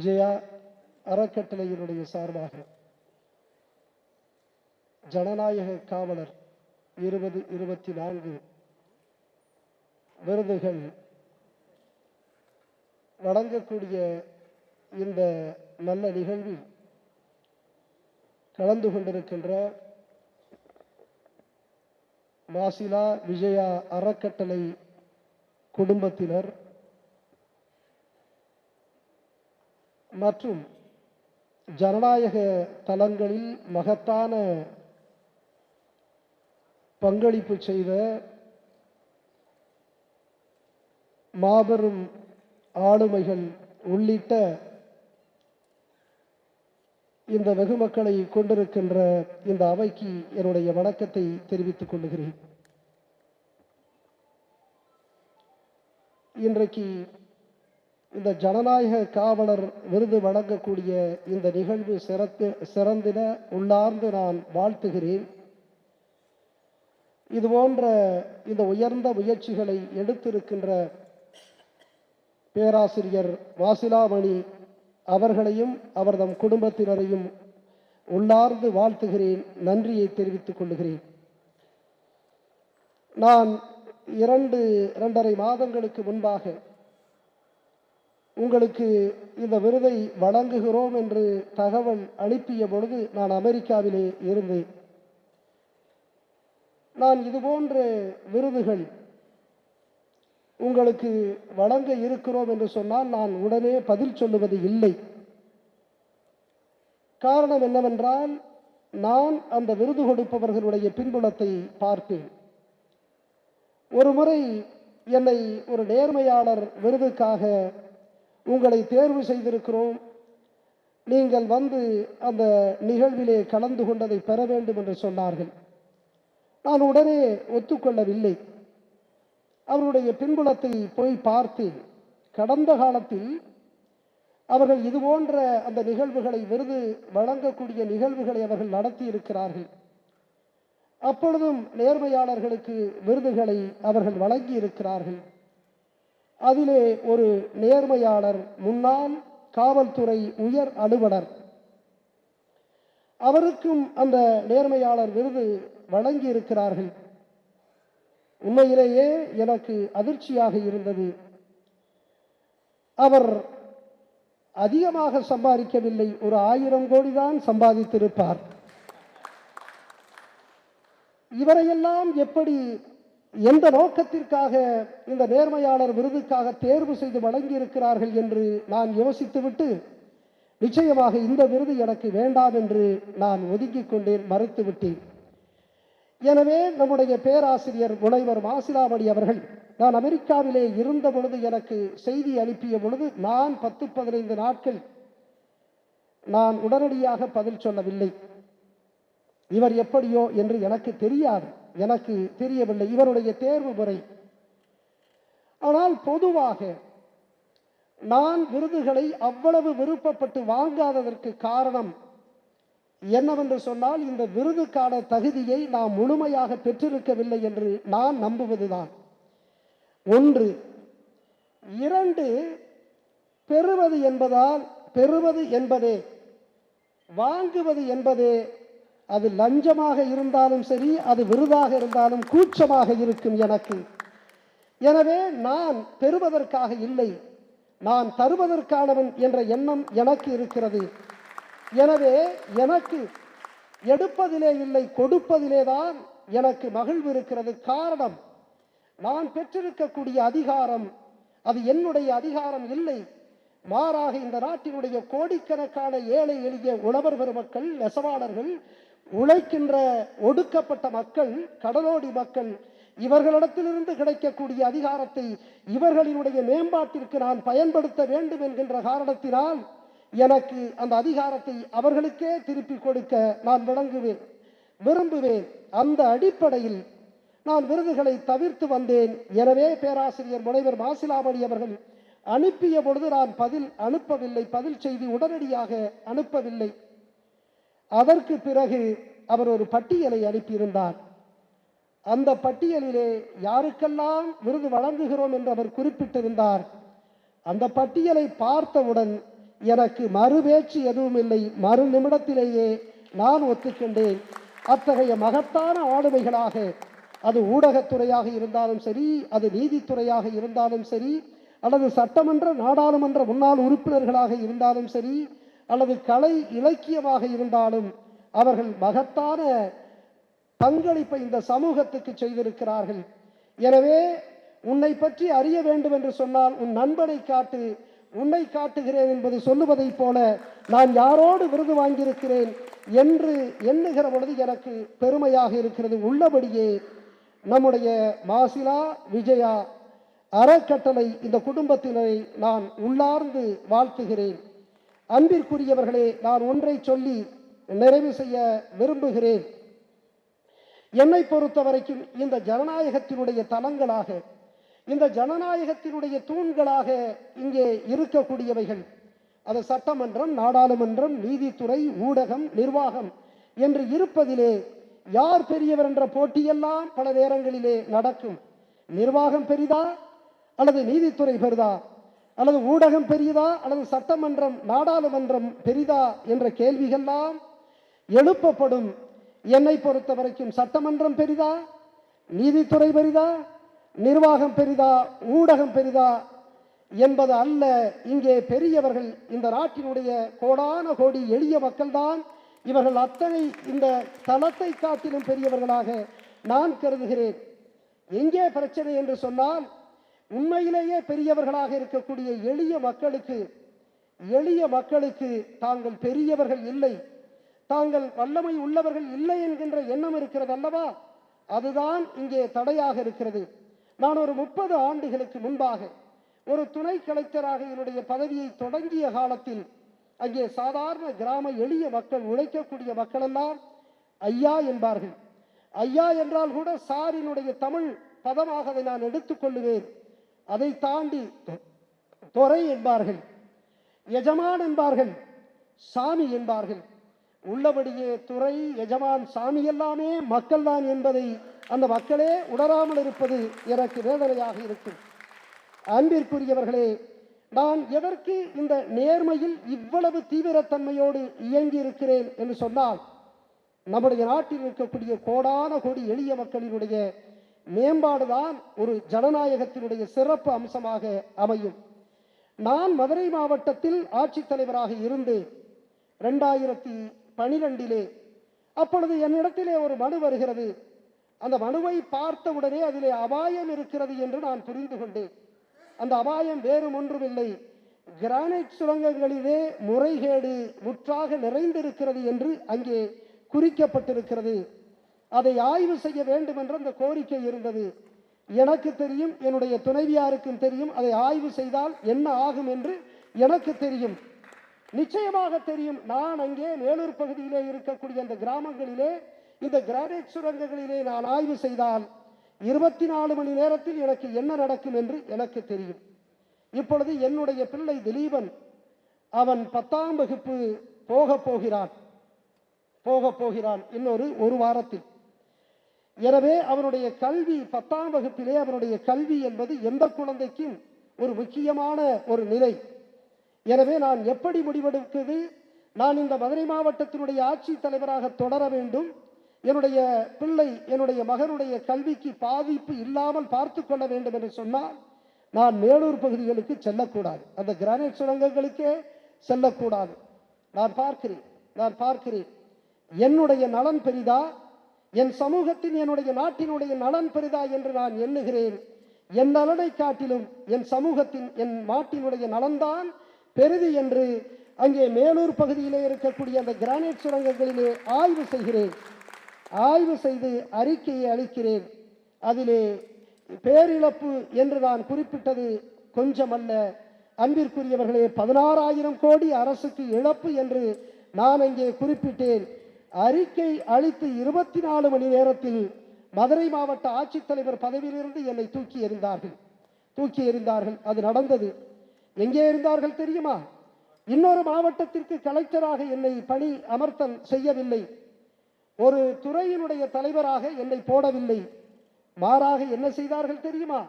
விஜயா அறக்கட்டளையினுடைய சார்பாக ஜனநாயக காவலர் இருபது இருபத்தி நான்கு விருதுகள் வழங்கக்கூடிய இந்த நல்ல நிகழ்வில் கலந்து கொண்டிருக்கின்ற மாசிலா விஜயா அறக்கட்டளை குடும்பத்தினர் மற்றும் ஜனநாயக தளங்களில் மகத்தான பங்களிப்பு செய்த மாபெரும் ஆளுமைகள் உள்ளிட்ட இந்த வெகுமக்களை கொண்டிருக்கின்ற இந்த அவைக்கு என்னுடைய வணக்கத்தை தெரிவித்துக் கொள்கிறேன். இன்றைக்கு இந்த ஜனநாயக காவலர் விருது வழங்கக்கூடிய இந்த நிகழ்வு சிறத்து சிறந்தின உள்ளார்ந்து நான் வாழ்த்துகிறேன். இது போன்ற இந்த உயர்ந்த முயற்சிகளை எடுத்திருக்கின்ற பேராசிரியர் வாசிலாமணி அவர்களையும் அவர்தம் குடும்பத்தினரையும் உள்ளார்ந்து வாழ்த்துகிறேன். நன்றியை தெரிவித்துக் கொள்கிறேன். நான் இரண்டு இரண்டரை மாதங்களுக்கு முன்பாக உங்களுக்கு இந்த விருதை வழங்குகிறோம் என்று தகவல் அனுப்பிய பொழுது நான் அமெரிக்காவிலே இருந்தேன். நான் இதுபோன்ற விருதுகள் உங்களுக்கு வழங்க இருக்கிறோம் என்று சொன்னால் நான் உடனே பதில் சொல்லுவது இல்லை. காரணம் என்னவென்றால் நான் அந்த விருது கொடுப்பவர்களுடைய பின்புலத்தை பார்ப்பேன் ஒரு முறை என்னை ஒரு நேர்மையாளர் விருதுக்காக உங்களை தேர்வு செய்திருக்கிறோம். நீங்கள் வந்து அந்த நிகழ்விலே கலந்து கொண்டதை பெற வேண்டும் என்று சொன்னார்கள். நான் உடனே ஒத்துக்கொள்ளவில்லை. அவருடைய பின்புலத்தை போய் பார்த்தேன் கடந்த காலத்தில் அவர்கள் இது போன்ற அந்த நிகழ்வுகளை விருது வழங்கக்கூடிய நிகழ்வுகளை அவர்கள் நடத்தி இருக்கிறார்கள் அப்பொழுதும் நேர்மையாளர்களுக்கு விருதுகளை அவர்கள் வழங்கி இருக்கிறார்கள் அதிலே ஒரு நேர்மையாளர் முன்னாள் காவல்துறை உயர் அலுவலர். அவருக்கும் அந்த நேர்மையாளர் விருது வழங்கி இருக்கிறார்கள் உண்மையிலேயே எனக்கு அதிர்ச்சியாக இருந்தது. அவர் அதிகமாக சம்பாதிக்கவில்லை. ஒரு ஆயிரம் கோடி தான் சம்பாதித்திருப்பார். இவரையெல்லாம் எப்படி எந்த நோக்கத்திற்காக இந்த நேர்மையாளர் விருதுக்காக தேர்வு செய்து வழங்கியிருக்கிறார்கள் என்று நான் யோசித்துவிட்டு நிச்சயமாக இந்த விருது எனக்கு வேண்டாம் என்று நான் ஒதுக்கி கொண்டேன் மறுத்துவிட்டேன். எனவே நம்முடைய பேராசிரியர் முனைவர் மாசிலாமணி அவர்கள் நான் அமெரிக்காவிலே இருந்த பொழுது எனக்கு செய்தி அனுப்பிய பொழுது நான் பத்து பதினைந்து நாட்கள் நான் உடனடியாக பதில் சொல்லவில்லை. இவர் எப்படியோ என்று எனக்கு தெரியாது. எனக்கு தெரியவில்லை. இவருடைய தேர்வு முறை. ஆனால் பொதுவாக நான் விருதுகளை அவ்வளவு விருப்பப்பட்டு வாங்காததற்கு காரணம் என்னவென்று சொன்னால் இந்த விருதுக்கான தகுதியை நாம் முழுமையாக பெற்றிருக்கவில்லை என்று நான் நம்புவதுதான். ஒன்று இரண்டு பெறுவது என்பதால் பெறுவது என்பதே வாங்குவது என்பதே அது லஞ்சமாக இருந்தாலும் சரி அது விருதாக இருந்தாலும் கூச்சமாக இருக்கும் எனக்கு. எனவே நான் பெறுவதற்காக இல்லை. நான் தருவதற்கானவன் என்ற எண்ணம் எனக்கு இருக்கிறது. எனவே எனக்கு எடுப்பதிலே இல்லை கொடுப்பதிலே தான் எனக்கு மகிழ்வு இருக்கிறது. காரணம் நான் பெற்றிருக்கக்கூடிய அதிகாரம் அது என்னுடைய அதிகாரம் இல்லை. மாறாக இந்த நாட்டினுடைய கோடிக்கணக்கான ஏழை எளிய உழவர் பெருமக்கள் நெசவாளர்கள் உழைக்கின்ற ஒடுக்கப்பட்ட மக்கள் கடலோடி மக்கள் இவர்களிடத்திலிருந்து கிடைக்கக்கூடிய அதிகாரத்தை இவர்களினுடைய மேம்பாட்டிற்கு நான் பயன்படுத்த வேண்டும் என்கின்ற காரணத்தினால் எனக்கு அந்த அதிகாரத்தை அவர்களுக்கே திருப்பி கொடுக்க நான் விளங்குவேன் விரும்புவேன். அந்த அடிப்படையில் நான் விருதுகளை தவிர்த்து வந்தேன். எனவே பேராசிரியர் முனைவர் மாசிலாமணி அவர்கள் அனுப்பிய பொழுது நான் பதில் அனுப்பவில்லை. பதில் செய்தி உடனடியாக அனுப்பவில்லை. அதற்கு பிறகு அவர் ஒரு பட்டியலை அனுப்பியிருந்தார். அந்த பட்டியலிலே யாருக்கெல்லாம் விருது வழங்குகிறோம் என்று அவர் குறிப்பிட்டிருந்தார். அந்த பட்டியலை பார்த்தவுடன் எனக்கு மறுபேச்சு எதுவும் இல்லை. மறு நிமிடத்திலேயே நான் ஒத்துக்கொண்டேன். அத்தகைய மகத்தான ஆளுமைகளாக அது ஊடகத்துறையாக இருந்தாலும் சரி அது நீதித்துறையாக இருந்தாலும் சரி அல்லது சட்டமன்ற நாடாளுமன்ற முன்னாள் உறுப்பினர்களாக இருந்தாலும் சரி அல்லது கலை இலக்கியமாக இருந்தாலும் அவர்கள் மகத்தான பங்களிப்பை இந்த சமூகத்துக்கு செய்திருக்கிறார்கள். எனவே உன்னை பற்றி அறிய வேண்டும் என்று சொன்னால் உன் நண்பனை காட்டு உன்னை காட்டுகிறேன் என்பது சொல்லுவதைப் போல நான் யாரோடு விருது வாங்கியிருக்கிறேன் என்று எண்ணுகிற பொழுது எனக்கு பெருமையாக இருக்கிறது. உள்ளபடியே நம்முடைய மாசிலா விஜயா அறக்கட்டளை இந்த குடும்பத்தினரை நான் உள்ளார்ந்து வாழ்த்துகிறேன். அன்பிற்குரியவர்களே நான் ஒன்றை சொல்லி நிறைவு செய்ய விரும்புகிறேன். என்னை பொறுத்த வரைக்கும் இந்த ஜனநாயகத்தினுடைய தலங்களாக இந்த ஜனநாயகத்தினுடைய தூண்களாக இங்கே இருக்கக்கூடியவைகள். அது சட்டமன்றம் நாடாளுமன்றம் நீதித்துறை ஊடகம் நிர்வாகம் என்று இருப்பதிலே யார் பெரியவர் என்ற போட்டியெல்லாம் பல நேரங்களிலே நடக்கும். நிர்வாகம் பெரிதா அல்லது நீதித்துறை பெரிதா? அல்லது ஊடகம் பெரியதா அல்லது சட்டமன்றம் நாடாளுமன்றம் பெரிதா என்ற கேள்விகள்லாம் எழுப்பப்படும். என்னை பொறுத்த வரைக்கும் சட்டமன்றம் பெரிதா நீதித்துறை பெரிதா நிர்வாகம் பெரிதா ஊடகம் பெரிதா என்பது அல்ல. இங்கே பெரியவர்கள் இந்த நாட்டினுடைய கோடான கோடி எளிய மக்கள்தான். இவர்கள் அத்தனை இந்த தளத்தை காட்டிலும் பெரியவர்களாக நான் கருதுகிறேன். எங்கே பிரச்சனை என்று சொன்னால் உண்மையிலேயே பெரியவர்களாக இருக்கக்கூடிய எளிய மக்களுக்கு எளிய மக்களுக்கு தாங்கள் பெரியவர்கள் இல்லை. தாங்கள் வல்லமை உள்ளவர்கள் இல்லை என்கின்ற எண்ணம் இருக்கிறது அல்லவா? அதுதான் இங்கே தடையாக இருக்கிறது. நான் ஒரு முப்பது ஆண்டுகளுக்கு முன்பாக ஒரு துணை கலெக்டராக என்னுடைய பதவியை தொடங்கிய காலத்தில் அங்கே சாதாரண கிராம எளிய மக்கள் உழைக்கக்கூடிய மக்கள் எல்லாம் ஐயா என்பார்கள். ஐயா என்றால் கூட சாரினுடைய தமிழ் பதமாக அதை நான் எடுத்துக்கொள்ளுவேன் அதை தாண்டி துறை என்பார்கள் எஜமான் என்பார்கள் சாமி என்பார்கள். உள்ளபடியே துறை எஜமான் சாமி எல்லாமே மக்கள்தான் என்பதை அந்த மக்களே உணராமல் இருப்பது எனக்கு வேதனையாக இருக்கும். அன்பிற்குரியவர்களே நான் எதற்கு இந்த நேர்மையில் இவ்வளவு தீவிரத்தன்மையோடு இயங்கி இருக்கிறேன் என்று சொன்னால் நம்முடைய நாட்டில் இருக்கக்கூடிய கோடான கோடி எளிய மக்களினுடைய மேம்பாடுதான் ஒரு ஜனநாயகத்தினுடைய சிறப்பு அம்சமாக அமையும். நான் மதுரை மாவட்டத்தில் ஆட்சித்தலைவராக இருந்தேன் ரெண்டாயிரத்தி பனிரெண்டிலே அப்பொழுது என்னிடத்திலே ஒரு மனு வருகிறது. அந்த மனுவை பார்த்தவுடனே அதிலே அபாயம் இருக்கிறது என்று நான் புரிந்து கொண்டேன். அந்த அபாயம் வேறு ஒன்றுமில்லை. கிரானைட் சுரங்கங்களிலே முறைகேடு முற்றாக நிறைந்திருக்கிறது என்று அங்கே குறிக்கப்பட்டிருக்கிறது. அதை ஆய்வு செய்ய வேண்டும் என்ற அந்த கோரிக்கை இருந்தது. எனக்கு தெரியும் என்னுடைய துணைவியாருக்கும் தெரியும் அதை ஆய்வு செய்தால் என்ன ஆகும் என்று எனக்கு தெரியும். நிச்சயமாக தெரியும் நான் அங்கே மேலூர் பகுதியிலே இருக்கக்கூடிய அந்த கிராமங்களிலே இந்த கிரானைட் சுரங்கங்களிலே நான் ஆய்வு செய்தால் இருபத்தி நாலு மணி நேரத்தில் எனக்கு என்ன நடக்கும் என்று எனக்கு தெரியும். இப்பொழுது என்னுடைய பிள்ளை திலீபன் அவன் பத்தாம் வகுப்பு போக போகிறான். போக போகிறான். இன்னொரு ஒரு வாரத்தில். எனவே அவனுடைய கல்வி பத்தாம் வகுப்பிலே அவனுடைய கல்வி என்பது எந்த குழந்தைக்கும் ஒரு முக்கியமான ஒரு நிலை. எனவே நான் எப்படி முடிவெடுக்கிறது நான் இந்த மதுரை மாவட்டத்தினுடைய ஆட்சி தலைவராக தொடர வேண்டும். என்னுடைய பிள்ளை என்னுடைய மகனுடைய கல்விக்கு பாதிப்பு இல்லாமல் பார்த்து கொள்ள வேண்டும் என்று சொன்னால் நான் மேலூர் பகுதிகளுக்கு செல்லக்கூடாது. அந்த கிரானைட் சுரங்கங்களுக்கே செல்லக்கூடாது. நான் பார்க்கிறேன் நான் பார்க்கிறேன். என்னுடைய நலன் பெரிதா? என் சமூகத்தின் என்னுடைய நாட்டினுடைய நலன் பெரிதா என்று நான் எண்ணுகிறேன். என் நலனை காட்டிலும் என் சமூகத்தின் என் நாட்டினுடைய நலன்தான் பெரிது என்று அங்கே மேலூர் பகுதியிலே இருக்கக்கூடிய அந்த கிரானைட் சுரங்கங்களிலே ஆய்வு செய்கிறேன். ஆய்வு செய்து அறிக்கையை அளிக்கிறேன். அதிலே பேரிழப்பு என்று நான் குறிப்பிட்டது கொஞ்சமல்ல. அன்பிற்குரியவர்களே பதினாறாயிரம் கோடி அரசுக்கு இழப்பு என்று நான் அங்கே குறிப்பிட்டேன். அறிக்கை அளித்து இருபத்தி நாலு மணி நேரத்தில் மதுரை மாவட்ட ஆட்சித்தலைவர் பதவியிலிருந்து என்னை தூக்கி எறிந்தார்கள். தூக்கி எறிந்தார்கள். அது நடந்தது. எங்கே இருந்தார்கள் தெரியுமா? இன்னொரு மாவட்டத்திற்கு கலெக்டராக என்னை பணி அமர்த்தல் செய்யவில்லை. ஒரு துறையினுடைய தலைவராக என்னை போடவில்லை. மாறாக என்ன செய்தார்கள் தெரியுமா?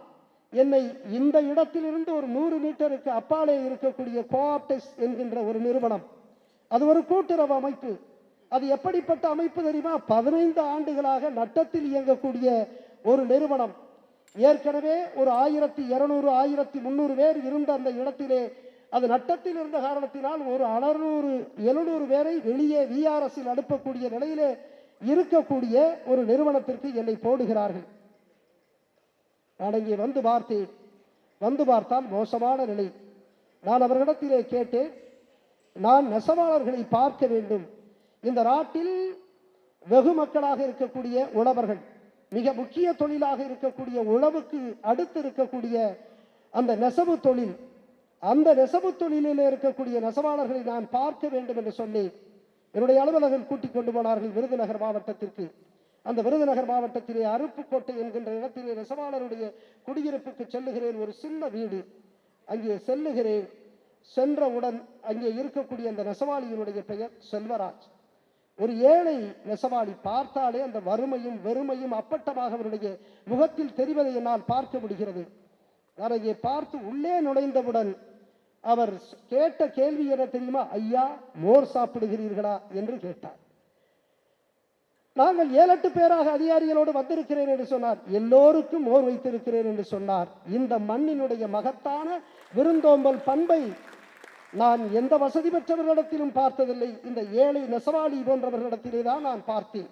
என்னை இந்த இடத்திலிருந்து ஒரு நூறு மீட்டருக்கு அப்பாலே இருக்கக்கூடிய கோஆப்டெக்ஸ் என்கின்ற ஒரு நிறுவனம். அது ஒரு கூட்டுறவு அமைப்பு. அது எப்படிப்பட்ட அமைப்பு தெரியுமா? பதினைந்து ஆண்டுகளாக நட்டத்தில் இயங்கக்கூடிய ஒரு நிறுவனம். ஏற்கனவே ஒரு ஆயிரத்தி இருநூறு ஆயிரத்தி முந்நூறு பேர் இருந்த அந்த இடத்திலே அது நட்டத்தில் இருந்த காரணத்தினால் ஒரு அறநூறு எழுநூறு பேரை வெளியே விஆர்எஸில் அனுப்பக்கூடிய நிலையிலே இருக்கக்கூடிய ஒரு நிறுவனத்திற்கு என்னை போடுகிறார்கள். நான் இங்கே வந்து பார்த்தேன். வந்து பார்த்தால் மோசமான நிலை. நான் அவர்களிடத்திலே கேட்டேன் நான் நெசவாளர்களை பார்க்க வேண்டும். இந்த நாட்டில் வெகு மக்களாக இருக்கக்கூடிய உழவர்கள் மிக முக்கிய தொழிலாக இருக்கக்கூடிய உழவுக்கு அடுத்து இருக்கக்கூடிய அந்த நெசவு தொழில் அந்த நெசவு தொழிலில் இருக்கக்கூடிய நெசவாளர்களை நான் பார்க்க வேண்டும் என்று சொல்லி என்னுடைய அலுவலகம் கூட்டிக் கொண்டு போனார்கள் விருதுநகர் மாவட்டத்திற்கு. அந்த விருதுநகர் மாவட்டத்திலே அருப்புக்கோட்டை என்கின்ற இடத்திலே நெசவாளருடைய குடியிருப்புக்கு செல்லுகிறேன். ஒரு சின்ன வீடு. அங்கே செல்லுகிறேன். சென்றவுடன் அங்கே இருக்கக்கூடிய அந்த நெசவாளியினுடைய பெயர் செல்வராஜ். ஒரு ஏழை நெசவாளி பார்த்தாலே அந்த வறுமையும் வெறுமையும் அப்பட்டமாக அவருடைய முகத்தில் தெரிவதை என்னால் பார்க்க முடிகிறது. நான் அங்கே பார்த்து உள்ளே நுழைந்தவுடன் அவர் கேட்ட கேள்வி என்ன தெரியுமா? ஐயா மோர் சாப்பிடுகிறீர்களா? என்று கேட்டார். நாங்கள் ஏழு எட்டு பேராக அதிகாரிகளோடு வந்திருக்கிறேன் என்று சொன்னார். எல்லோருக்கும் மோர் வைத்திருக்கிறேன் என்று சொன்னார். இந்த மண்ணினுடைய மகத்தான விருந்தோம்பல் பண்பை நான் எந்த வசதி பெற்றவர்களிடத்திலும் பார்த்ததில்லை. இந்த ஏழை நெசவாளி போன்றவர்களிடத்திலே தான் நான் பார்த்தேன்.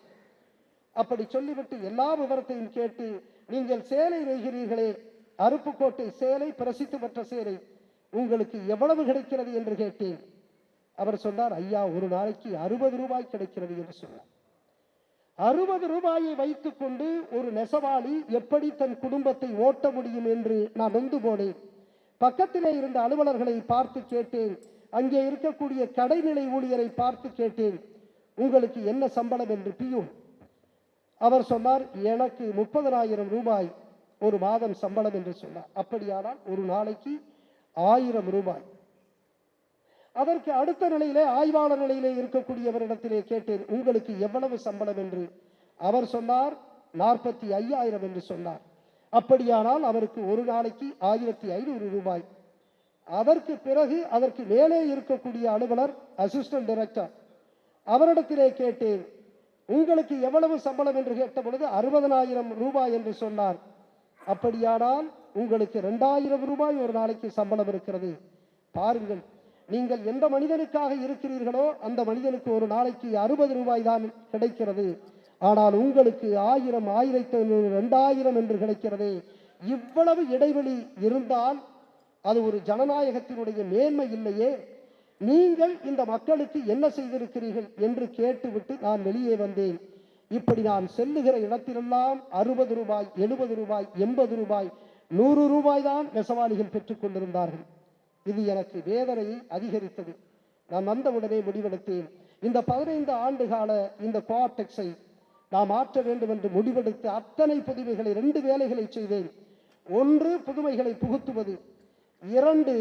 அப்படி சொல்லிவிட்டு எல்லா விவரத்தையும் கேட்டு நீங்கள் சேலை நெய்கிறீர்களே அருப்புக்கோட்டை சேலை பிரசித்தி பெற்ற சேலை உங்களுக்கு எவ்வளவு கிடைக்கிறது என்று கேட்டேன். அவர் சொன்னார் ஐயா ஒரு நாளைக்கு அறுபது ரூபாய் கிடைக்கிறது என்று சொன்னார். அறுபது ரூபாயை வைத்துக்கொண்டு ஒரு நெசவாளி எப்படி தன் குடும்பத்தை ஓட்ட முடியும் என்று நான் நொந்து போனேன். பக்கத்திலே இருந்த அலுவலர்களை பார்த்து கேட்டேன் அங்கே இருக்கக்கூடிய கடைநிலை ஊழியரை பார்த்து கேட்டேன் உங்களுக்கு என்ன சம்பளம்? என்று பியூன். அவர் சொன்னார் எனக்கு முப்பதனாயிரம் ரூபாய் ஒரு மாதம் சம்பளம் என்று சொன்னார். அப்படியானால் ஒரு நாளைக்கு ஆயிரம் ரூபாய். அதற்கு அடுத்த நிலையிலே ஆய்வாளர் நிலையிலே இருக்கக்கூடியவரிடத்திலே கேட்டேன் உங்களுக்கு எவ்வளவு சம்பளம்? என்று. அவர் சொன்னார் நாற்பத்தி ஐயாயிரம் என்று சொன்னார். அப்படியானால் அவருக்கு ஒரு நாளைக்கு ஆயிரத்தி ஐநூறு ரூபாய். அதற்கு பிறகு அதற்கு மேலே இருக்கக்கூடிய அலுவலர் அசிஸ்டன்ட் டைரக்டர் அவரிடத்திலே கேட்டேன் உங்களுக்கு எவ்வளவு சம்பளம்? என்று கேட்ட பொழுது அறுபதனாயிரம் ரூபாய் என்று சொன்னார். அப்படியானால் உங்களுக்கு ரெண்டாயிரம் ரூபாய் ஒரு நாளைக்கு சம்பளம் இருக்கிறது. பாருங்கள் நீங்கள் எந்த மனிதனுக்காக இருக்கிறீர்களோ அந்த மனிதனுக்கு ஒரு நாளைக்கு அறுபது ரூபாய் தான் கிடைக்கிறது. ஆனால் உங்களுக்கு ஆயிரம் ஆயிரத்தி ஐநூறு ரெண்டாயிரம் என்று கிடைக்கிறது. இவ்வளவு இடைவெளி இருந்தால் அது ஒரு ஜனநாயகத்தினுடைய மேன்மை இல்லையே. நீங்கள் இந்த மக்களுக்கு என்ன செய்திருக்கிறீர்கள் என்று கேட்டுவிட்டு நான் வெளியே வந்தேன். இப்படி நான் செல்லுகிற இடத்திலெல்லாம் அறுபது ரூபாய் எழுபது ரூபாய் எண்பது ரூபாய் நூறு ரூபாய் தான் நெசவாளிகள் பெற்றுக் கொண்டிருந்தார்கள். இது எனக்கு வேதனையை அதிகரித்தது. நான் வந்தவுடனே முடிவெடுத்தேன். இந்த பதினைந்து ஆண்டு கால இந்த கோஆப்டெக்ஸை நாம் ஆற்ற வேண்டும் என்று முடிவெடுத்து அத்தனை புதுமைகளை ரெண்டு வேலைகளை செய்தேன். ஒன்று புதுமைகளை புகுத்துவது. இரண்டு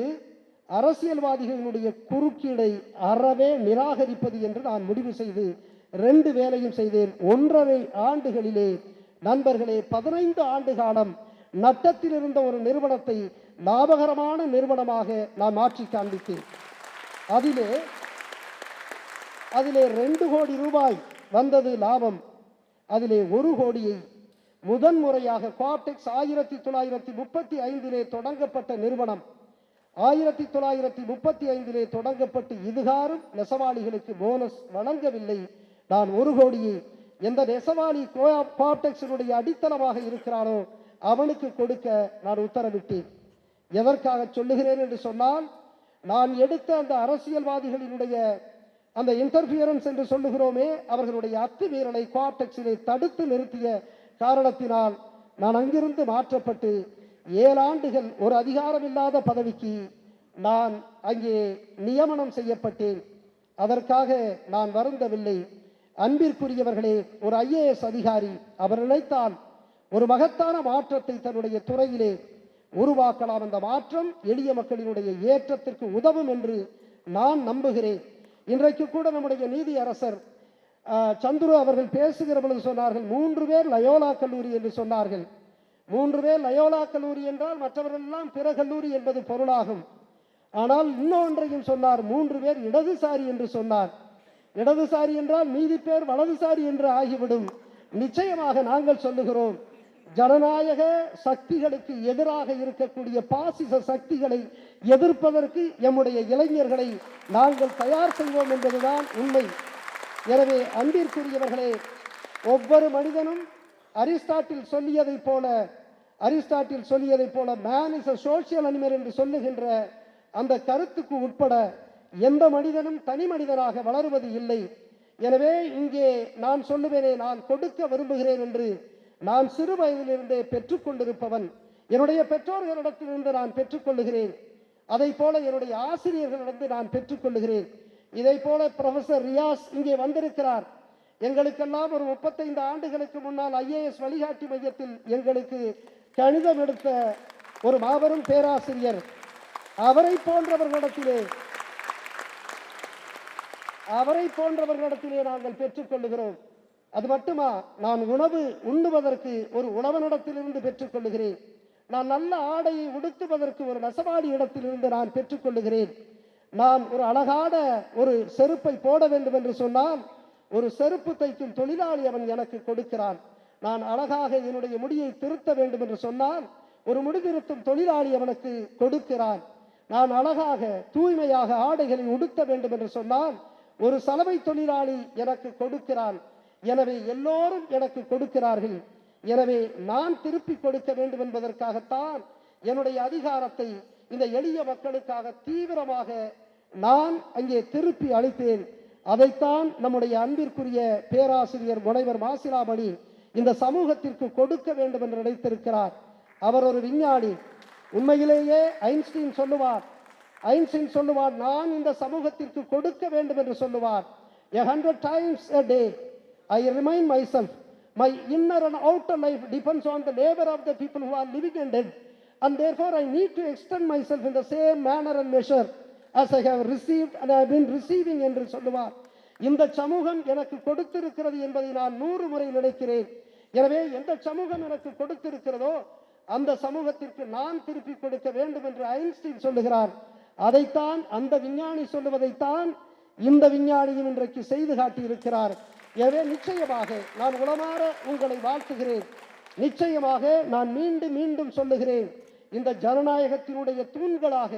அரசியல்வாதிகளினுடைய குறுக்கீடை அறவே நிராகரிப்பது என்று நான் முடிவு செய்து ரெண்டு வேலையும் செய்தேன். ஒன்றரை ஆண்டுகளிலே நண்பர்களே பதினைந்து ஆண்டு காலம் நட்டத்தில் இருந்த ஒரு நிறுவனத்தை லாபகரமான நிறுவனமாக நான் மாற்றி காண்பித்தேன். அதிலே அதிலே ரெண்டு கோடி ரூபாய் வந்தது லாபம். அதிலே ஒரு கோடியை முதன்முறையாக குவாப்டெக்ஸ் ஆயிரத்தி தொள்ளாயிரத்தி முப்பத்தி ஐந்திலே தொடங்கப்பட்ட நிறுவனம். ஆயிரத்தி தொள்ளாயிரத்தி முப்பத்தி ஐந்திலே தொடங்கப்பட்டு இதுகாரும் நெசவாளிகளுக்கு போனஸ் வழங்கவில்லை. நான் ஒரு கோடியை எந்த நெசவாளி குவாப்டெக்ஸினுடைய அடித்தளமாக இருக்கிறானோ அவனுக்கு கொடுக்க நான் உத்தரவிட்டேன். எதற்காக சொல்லுகிறேன் என்று சொன்னால் நான் எடுத்த அந்த அரசியல்வாதிகளினுடைய அந்த இன்டர்ஃபியரன்ஸ் என்று சொல்லுகிறோமே அவர்களுடைய அத்துமீறலை கோஆப்டெக்ஸிலே தடுத்து நிறுத்திய காரணத்தினால் நான் அங்கிருந்து மாற்றப்பட்டு ஏழாண்டுகள் ஒரு அதிகாரமில்லாத பதவிக்கு நான் அங்கே நியமனம் செய்யப்பட்டேன். அதற்காக நான் வருந்தவில்லை. அன்பிற்குரியவர்களே ஒரு ஐஏஎஸ் அதிகாரி அவர் நினைத்தால் ஒரு மகத்தான மாற்றத்தை தன்னுடைய துறையிலே உருவாக்கலாம். அந்த மாற்றம் எளிய மக்களினுடைய ஏற்றத்திற்கு உதவும் என்று நான் நம்புகிறேன். இன்றைக்கு கூட நம்முடைய நீதி அரசர் சந்துரு அவர்கள் பேசுகிற பொழுது சொன்னார்கள் மூன்று பேர் லயோலா கல்லூரி என்று சொன்னார்கள். மூன்று பேர் லயோலா கல்லூரி என்றால் மற்றவர்களெல்லாம் பிற கல்லூரி என்பது பொருளாகும். ஆனால் இன்னொன்றையும் சொன்னார் மூன்று பேர் இடதுசாரி என்று சொன்னார். இடதுசாரி என்றால் மீதி பேர் வலதுசாரி என்று ஆகிவிடும். நிச்சயமாக நாங்கள் சொல்லுகிறோம் ஜனநாயக சக்திகளுக்கு எதிராக இருக்கக்கூடிய பாசிச சக்திகளை எதிர்ப்பதற்கு எம்முடைய இளைஞர்களை நாங்கள் தயார் செய்வோம் என்பதுதான் உண்மை. எனவே அன்பிற்குரியவர்களே ஒவ்வொரு மனிதனும் அரிஸ்டாட்டில் சொல்லியதைப் போல அரிஸ்டாட்டில் சொல்லியதைப் போல man is a social animal என்று சொல்லுகின்ற அந்த கருத்துக்கு உட்பட எந்த மனிதனும் தனி மனிதனாக வளருவது இல்லை. எனவே இங்கே நான் சொல்லுவேனே நான் கொடுக்க விரும்புகிறேன் என்று நான் சிறு வயதிலிருந்தே பெற்றுக்கொண்டிருப்பவன். என்னுடைய பெற்றோர்களிடத்திலிருந்து நான் பெற்றுக்கொள்ளுகிறேன். அதை போல என்னுடைய ஆசிரியர்களிடந்து நான் பெற்றுக்கொள்ளுகிறேன். இதை போல ப்ரொஃபசர் ரியாஸ் இங்கே வந்திருக்கிறார். எங்களுக்கெல்லாம் ஒரு முப்பத்தைந்து ஆண்டுகளுக்கு முன்னால் ஐஏஎஸ் வழிகாட்டி மையத்தில் எங்களுக்கு கணிதம் எடுத்த ஒரு மாபெரும் பேராசிரியர். அவரை போன்றவர்களிடத்திலே அவரை போன்றவர்களிடத்திலே நாங்கள் பெற்றுக்கொள்ளுகிறோம். அது மட்டுமா? நான் உணவு உண்ணுவதற்கு ஒரு உணவனிடத்திலிருந்து பெற்றுக்கொள்ளுகிறேன். நான் நல்ல ஆடையை உடுத்துவதற்கு ஒரு நெசவாடி இடத்திலிருந்து நான் பெற்றுக்கொள்ளுகிறேன். நான் ஒரு அழகான ஒரு செருப்பை போட வேண்டும் என்று சொன்னால் ஒரு செருப்பு தைக்கும் தொழிலாளி அவன் எனக்கு கொடுக்கிறான். நான் அழகாக என்னுடைய முடியை திருத்த வேண்டும் என்று சொன்னால் ஒரு முடி திருத்தும் தொழிலாளி அவனுக்கு கொடுக்கிறான். நான் அழகாக தூய்மையாக ஆடைகளை உடுத்த வேண்டும் என்று சொன்னால் ஒரு சலவை தொழிலாளி எனக்கு கொடுக்கிறான். எனவே எல்லோரும் எனக்கு கொடுக்கிறார்கள். எனவே நான் திருப்பி கொடுக்க வேண்டும் என்பதற்காகத்தான் என்னுடைய அதிகாரத்தை இந்த எளிய மக்களுக்காக தீவிரமாக நான் அங்கே திருப்பி அளித்தேன். அதைத்தான் நம்முடைய அன்பிற்குரிய பேராசிரியர் முனைவர் மாசிலாமணி இந்த சமூகத்திற்கு கொடுக்க வேண்டும் என்று நினைத்திருக்கிறார். அவர் ஒரு விஞ்ஞானி. உண்மையிலேயே ஐன்ஸ்டீன் சொல்லுவார். ஐன்ஸ்டீன் சொல்லுவார் நான் இந்த சமூகத்திற்கு கொடுக்க வேண்டும் என்று சொல்லுவார். A hundred times a day I remind myself my inner and outer life depends on the labor of the people who are living and dead and therefore I need to extend myself in the same manner and measure as I have received and I have been receiving என்று சொல்லுவார் இந்த சமூகம் எனக்கு கொடுத்திருக்கிறது என்பதை நான் நூறு முறை நினைக்கிறேன் எனவே எந்த சமூகம் எனக்கு கொடுத்திருக்கிறதோ அந்த சமூகத்திற்கு நான் திருப்பி கொடுக்க வேண்டும் என்று ஐன்ஸ்டீன் சொல்லுகிறார் அதைத்தான் அந்த விஞ்ஞானி சொல்லுவதைத்தான் இந்த விஞ்ஞானியும் இன்றைக்கு செய்து காட்டியிருக்கிறார் எனவே நிச்சயமாக நான் உளமாற உங்களை வாழ்த்துகிறேன். நிச்சயமாக நான் மீண்டும் மீண்டும் சொல்லுகிறேன். இந்த ஜனநாயகத்தினுடைய தூண்களாக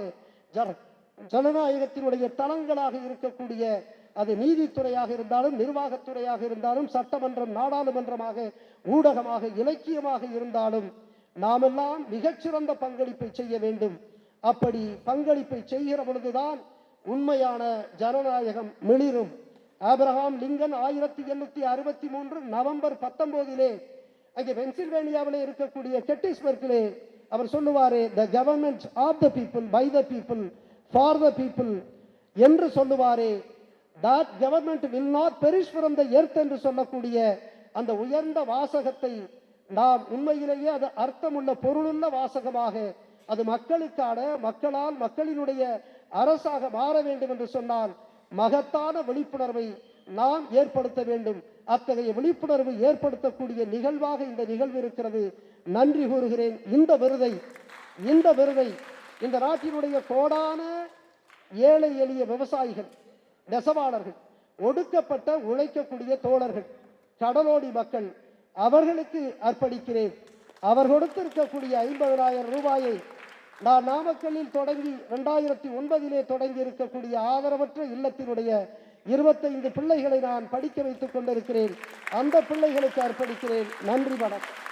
ஜன ஜனநாயகத்தினுடைய தளங்களாக இருக்கக்கூடிய அது நீதித்துறையாக இருந்தாலும் நிர்வாகத்துறையாக இருந்தாலும் சட்டமன்றம் நாடாளுமன்றமாக ஊடகமாக இலக்கியமாக இருந்தாலும் நாமெல்லாம் மிகச்சிறந்த பங்களிப்பை செய்ய வேண்டும். அப்படி பங்களிப்பை செய்கிற பொழுதுதான் உண்மையான ஜனநாயகம் மிளிரும். ஆபிரஹாம் லிங்கன் ஆயிரத்தி எண்ணூத்தி அறுபத்தி மூன்று நவம்பர் பத்தொன்பதிலே அங்கே பென்சில்வேனியாவில் இருக்கக்கூடிய கெட்டிஸ்பர்க்கிலே அவர் சொல்லுவாரே the government of the people by the people for the people என்று சொல்லுவாரே. That government will not perish from the earth என்று சொல்லக்கூடிய அந்த உயர்ந்த வாசகத்தை நாம் உண்மையிலேயே அது அர்த்தமுள்ள பொருளுள்ள வாசகமாக அது மக்களுக்கான மக்களால் மக்களினுடைய அரசாக மாற வேண்டும் என்று சொன்னால் மகத்தான விழிப்புணர்வை நாம் ஏற்படுத்த வேண்டும். அத்தகைய விழிப்புணர்வு ஏற்படுத்தக்கூடிய நிகழ்வாக இந்த நிகழ்வு இருக்கிறது. நன்றி கூறுகிறேன். இந்த விருதை இந்த விருதை இந்த நாட்டினுடைய கோடான ஏழை எளிய விவசாயிகள் நெசவாளர்கள் ஒடுக்கப்பட்ட உழைக்கக்கூடிய தோழர்கள் கடலோடி மக்கள் அவர்களுக்கு அர்ப்பணிக்கிறேன். அவர் கொடுத்திருக்கக்கூடிய ஐம்பதாயிரம் ரூபாயை நான் நாமக்கல்லில் தொடங்கி ரெண்டாயிரத்தி ஒன்பதிலே தொடங்கி இருக்கக்கூடிய ஆதரவற்ற இல்லத்தினுடைய இருபத்தைந்து பிள்ளைகளை நான் படிக்க வைத்துக் கொண்டிருக்கிறேன். அந்த பிள்ளைகளுக்கு அர்ப்பணிக்கிறேன். நன்றி வணக்கம்.